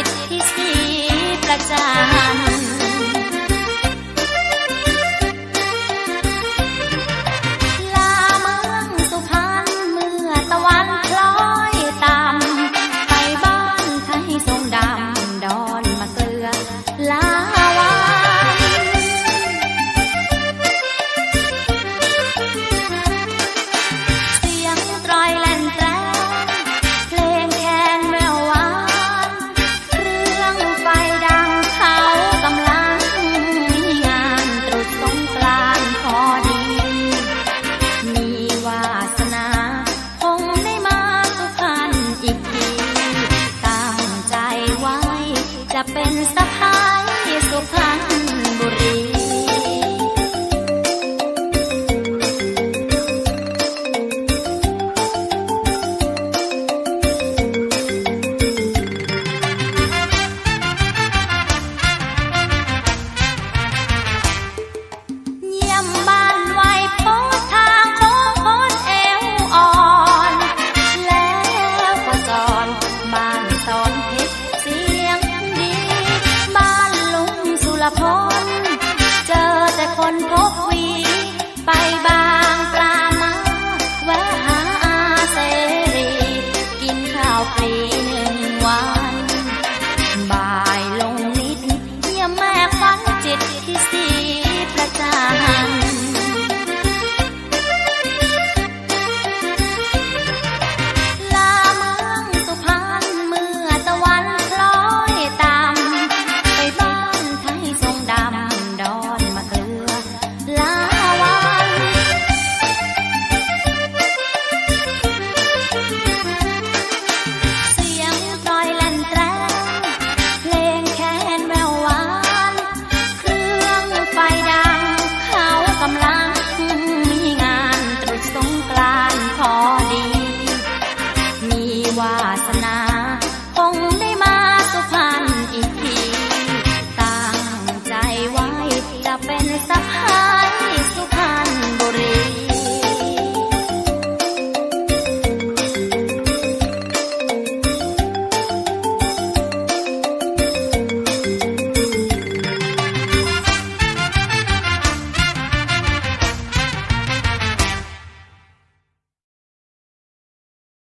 ิตที่สีประจัก การพอดี มีวาสนาคงได้มาสุพรรณอีกที ตั้งใจไว้จะเป็นสัก